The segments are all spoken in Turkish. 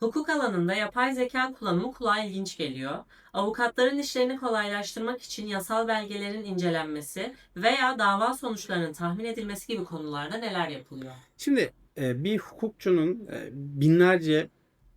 Hukuk alanında yapay zeka kullanımı kulağa ilginç geliyor. Avukatların işlerini kolaylaştırmak için yasal belgelerin incelenmesi veya dava sonuçlarının tahmin edilmesi gibi konularda neler yapılıyor? Şimdi e, bir hukukçunun e, binlerce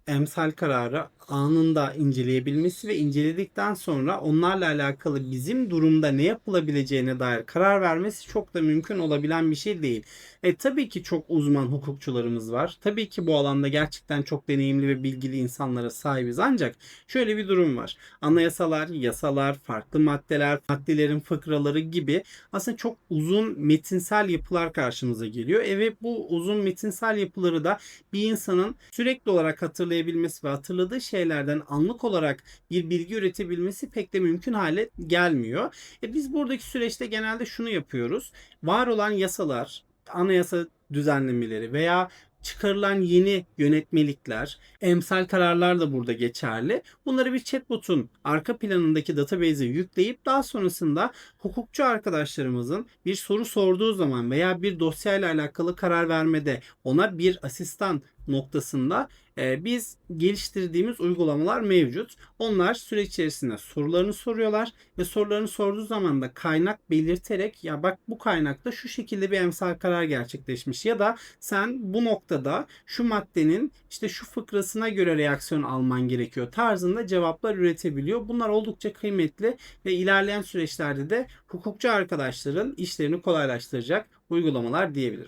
emsal kararı anında inceleyebilmesi ve inceledikten sonra onlarla alakalı bizim durumda ne yapılabileceğine dair karar vermesi çok da mümkün olabilen bir şey değil. E tabii ki çok uzman hukukçularımız var. Tabii ki bu alanda gerçekten çok deneyimli ve bilgili insanlara sahibiz. Ancak şöyle bir durum var. Anayasalar, yasalar, farklı maddeler, maddelerin fıkraları gibi aslında çok uzun metinsel yapılar karşımıza geliyor. Evet bu uzun metinsel yapıları da bir insanın sürekli olarak hatırlayabilmesi ve hatırladığı şeylerden anlık olarak bir bilgi üretebilmesi pek de mümkün hale gelmiyor. E biz buradaki süreçte genelde şunu yapıyoruz. Var olan yasalar, anayasa düzenlemeleri veya çıkarılan yeni yönetmelikler, emsal kararlar da burada geçerli. Bunları bir chatbot'un arka planındaki database'e yükleyip daha sonrasında hukukçu arkadaşlarımızın bir soru sorduğu zaman veya bir dosyayla alakalı karar vermede ona bir asistan noktasında e, biz geliştirdiğimiz uygulamalar mevcut. Onlar süreç içerisinde sorularını soruyorlar ve sorularını sorduğu zaman da kaynak belirterek ya bak bu kaynakta şu şekilde bir emsal karar gerçekleşmiş ya da sen bu noktada şu maddenin işte şu fıkrasına göre reaksiyon alman gerekiyor tarzında cevaplar üretebiliyor. Bunlar oldukça kıymetli ve ilerleyen süreçlerde de hukukçu arkadaşların işlerini kolaylaştıracak uygulamalar diyebilirim.